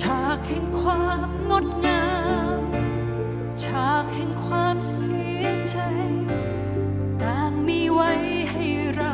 ฉากแห่งความงดงามฉากแห่งความเสียใจต่างมีไว้ให้เรา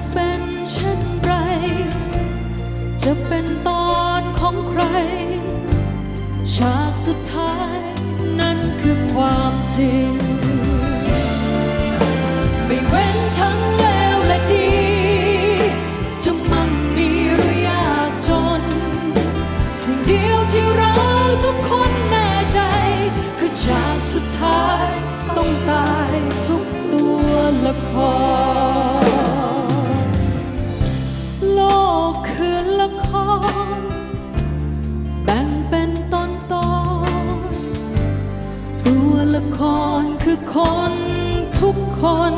จะเป็นเช่นไร จะเป็นตอนของใคร ฉากสุดท้ายนั่นคือความจริง ไม่เว้นทั้งเลวและดี จะมั่งมีหรือยากจน สิ่งเดียวที่เราทุกคนแน่ใจ คือฉากสุดท้ายต้องตายทุกตัวละคร ตัวละครคือคนทุกคน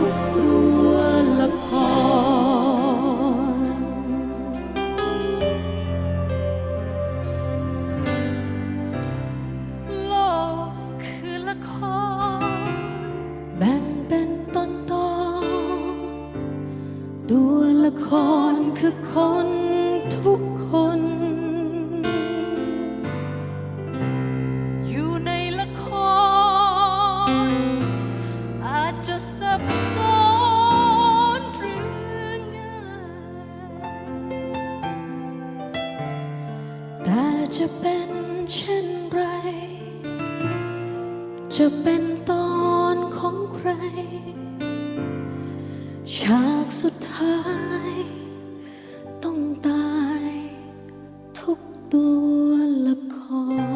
ตัวละครโลกคือละครแบ่งเป็นตอนตอนตัวละครคือคนทุกคน จะเป็นเช่นไร จะเป็นตอนของใคร ฉากสุดท้าย ต้องตาย ทุกตัวละคร